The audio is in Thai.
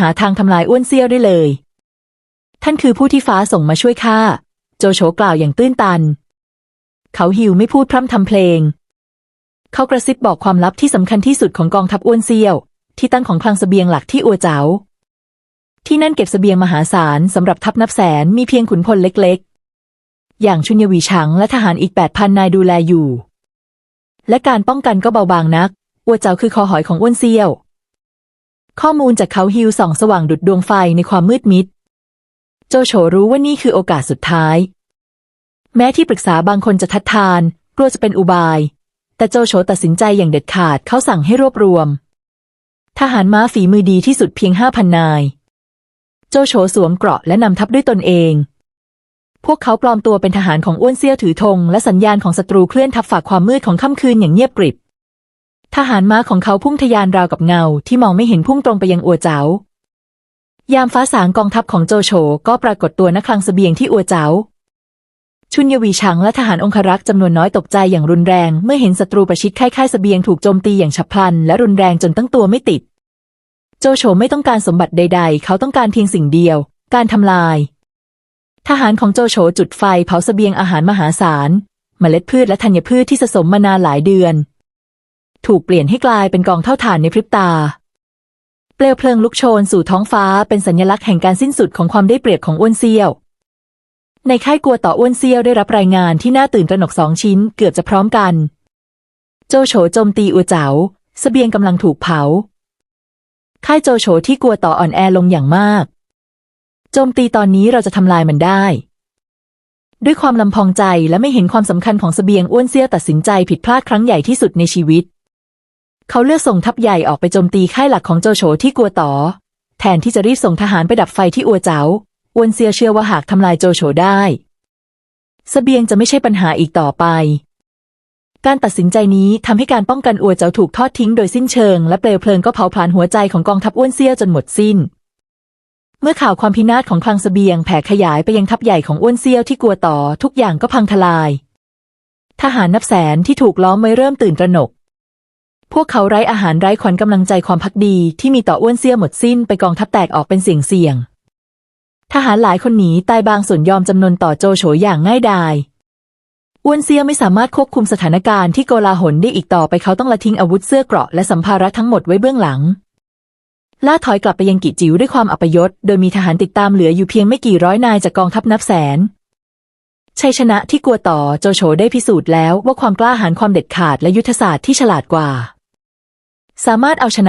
หาทางทำลายอ้วนเซี่ยวได้เลย ท่านคือผู้ที่ฟ้าส่งมาช่วยข้า โจโฉกล่าวอย่างตื้นตัน เขาหิวไม่พูดพร่ำทำเพลง เขากระซิบบอกความลับที่สำคัญที่สุดของกองทัพอ้วนเซี่ยว ที่ตั้งของคลังสเสบียงหลักที่อัวเจ๋าที่นั่นเก็บสเสบียงมหาศาลสำหรับทัพนับแสนมีเพียงขุนพลเล็กๆ อย่างชุนยวีชังและทหารอีกแปดพันนายดูแลอยู่ และการป้องกันก็เบาบางนัก อัวเจ๋าคือคอหอยของอ้วนเซี่ยว ข้อมูลจากเขาฮิวส่องสว่างดุดดวงไฟในความมืดมิด โจโฉรู้ว่านี่คือโอกาสสุดท้าย แม้ที่ปรึกษาบางคนจะทัดทาน กลัวจะเป็นอุบาย แต่โจโฉตัดสินใจอย่างเด็ดขาดเขาสั่งให้รวบรวม ทหารม้าฝีมือดีที่สุดเพียงห้าพันนาย โจโฉสวมเกราะและนำทัพด้วยตนเอง พวกเขาปลอมตัวเป็นทหารของอ้วนเซี่ยถือธงและสัญญาณของศัตรูเคลื่อนทัพฝ่าความมืดของค่ำคืนอย่างเงียบกริบ ทหารม้าของเขาพุ่งทะยานราวกับเงาที่มองไม่เห็นพุ่งตรงไปยังอัวเจ๋ายามฟ้าสางกองทัพของโจโฉก็ปรากฏตัวณคลังเสบียงที่อัวเจ๋า ชุนยวีชังและทหารองครักษ์จำนวนน้อยตกใจอย่างรุนแรง เมื่อเห็นศัตรูประชิดค่ายค่ายเสบียงถูกโจมตีอย่างฉับพลัน และรุนแรงจนตั้งตัวไม่ติด โจโฉไม่ต้องการสมบัติใด ๆ เขาต้องการเพียงสิ่งเดียว การทำลาย ทหารของโจโฉจุดไฟเผาเสบียงอาหารมหาศาล เมล็ดพืชและธัญพืชที่สะสมมานานหลายเดือน ถูกเปลี่ยนให้กลายเป็นกองเท่าฐานในพริบตา เปลวเพลิงลุกโชนสู่ท้องฟ้าเป็นสัญลักษณ์แห่งการสิ้นสุดของความได้เปรียบของอ้วนเซี่ยว ในค่ายกลัวต่ออ้วนเซี่ยวได้รับรายงานที่น่าตื่นตระหนกสองชิ้นเกือบจะพร้อมกัน โจโฉโจมตีอัวเจ๋าสเสบียงกำลังถูกเผา ค่ายโจโฉที่กลัวต่ออ่อนแอลงอย่างมาก โจมตีตอนนี้เราจะทำลายมันได้ ด้วยความลำพองใจและไม่เห็นความสำคัญของสเสบียงอ้วนเซี่ยวตัดสินใจผิดพลาดครั้งใหญ่ที่สุดในชีวิต เขาเลือกส่งทัพใหญ่ออกไปโจมตีค่ายหลักของโจโฉที่กัวต่อ แทนที่จะรีบส่งทหารไปดับไฟที่อัวเจ๋าอ้วนเซียเชื่อว่าหากทำลายโจโฉได้สเสบียงจะไม่ใช่ปัญหาอีกต่อไป การตัดสินใจนี้ทำให้การป้องกันอัวเจาถูกทอดทิ้งโดยสิ้นเชิง และเปลวเพลิงก็เผาผลาญหัวใจของกองทัพอ้วนเซียจนหมดสิ้น เมื่อข่าวความพินาศของคลังสเสบียงแผ่ขยายไปยังทัพใหญ่ของอ้วนเซียวที่กลัวต่อทุกอย่างก็พังทลาย ทหารนับแสนที่ถูกล้อมไว้เริ่มตื่นตระหนก พวกเขาไร้อาหารไร้ขวัญกำลังใจความพักดีที่มีต่ออ้วนเซี่ยหมดสิ้นไปกองทัพแตกออกเป็นเสี่ยงเสี่ยง ทหารหลายคนหนีตายบางส่วนยอมจำนนต่อโจโฉอย่างง่ายดาย อ้วนเซี่ยไม่สามารถควบคุมสถานการณ์ที่โกลาหลได้อีกต่อไปเขาต้องละทิ้งอาวุธเสื้อเกราะและสัมภาระทั้งหมดไว้เบื้องหลัง ล่าถอยกลับไปยังกิจิ๋วด้วยความอัปยศ โดยมีทหารติดตามเหลืออยู่เพียงไม่กี่ร้อยนายจากกองทัพนับแสนชัยชนะที่กลัวต่อโจโฉได้พิสูจน์แล้วว่าความกล้าหาญความเด็ดขาดและยุทธศาสตร์ที่ฉลาดกว่า สามารถเอาชนะ